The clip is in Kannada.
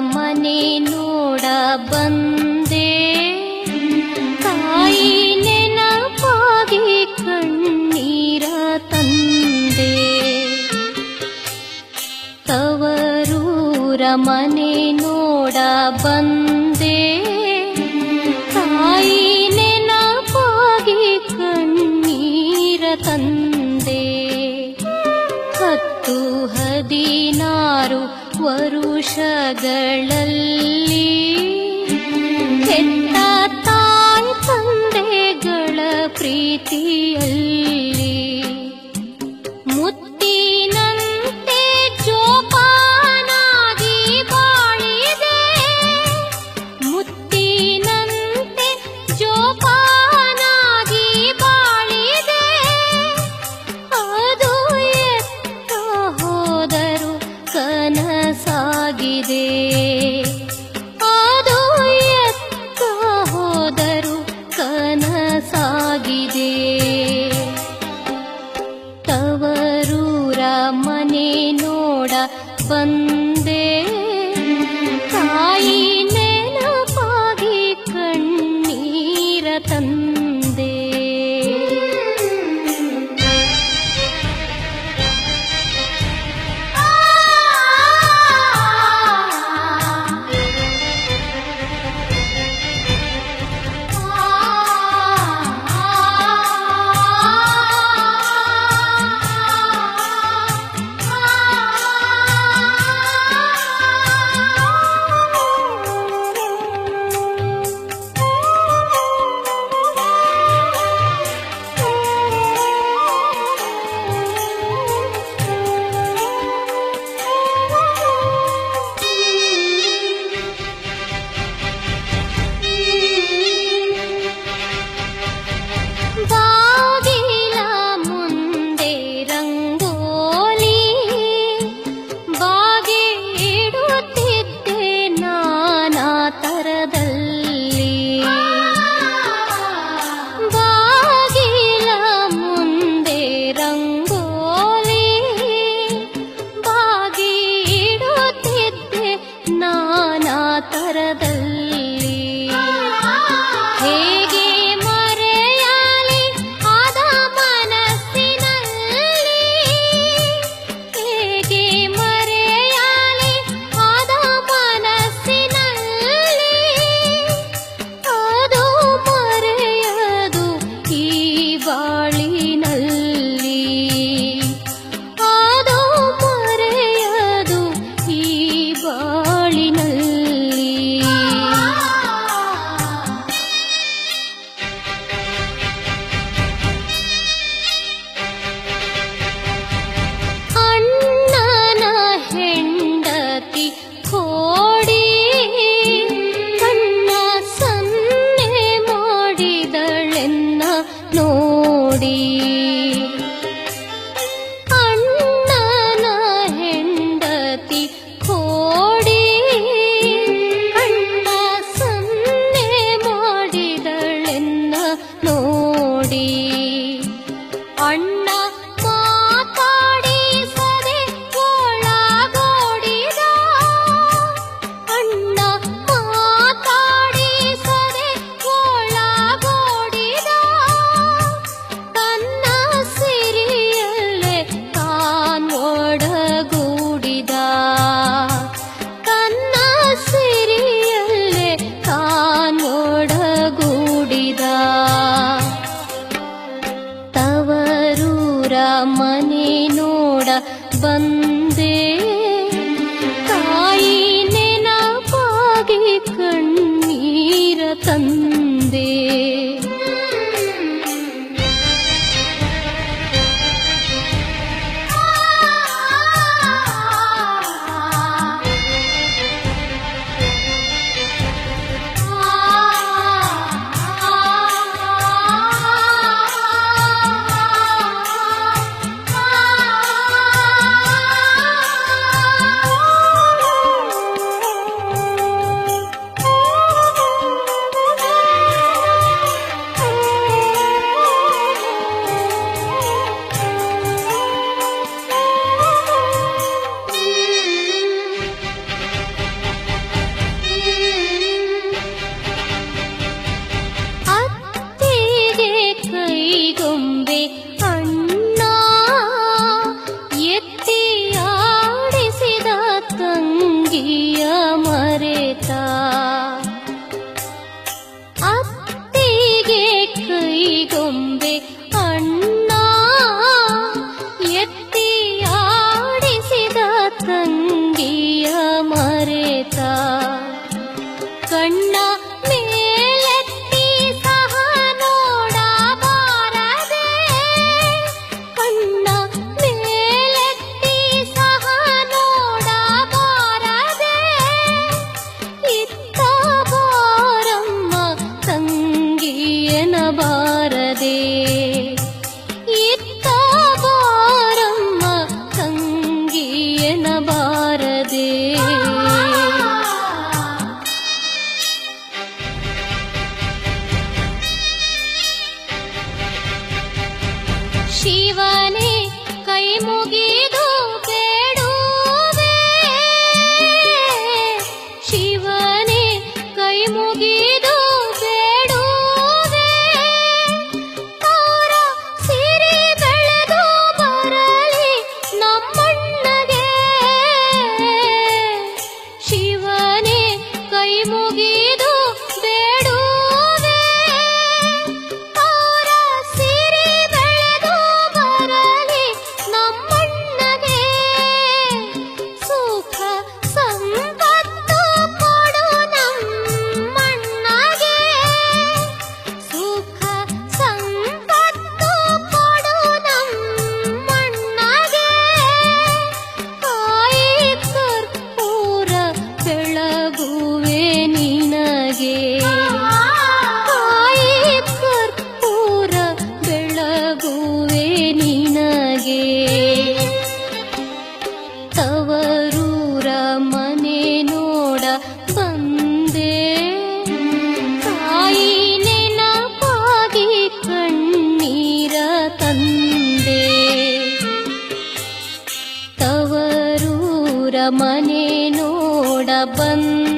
ಮನೆ ನೋಡ ಬಂದೆ. ತಾಯಿ ನೆನಪಾಗಿ ಕಣ್ಣೀರ ತಂದೆ. ತವರೂರ ಮನೆ ನೋಡ ಬಂದೆ. ವರ್ಷಗಳಲ್ಲಿ ಕೆಟ್ಟ ತಾಯಿ ತಂದೆಗಳ ಪ್ರೀತಿಯಲ್ಲಿ ಸಾಗಿದೆ 分。ಶಿವಾ ಮನೆ ನೋಡ ಬಂದ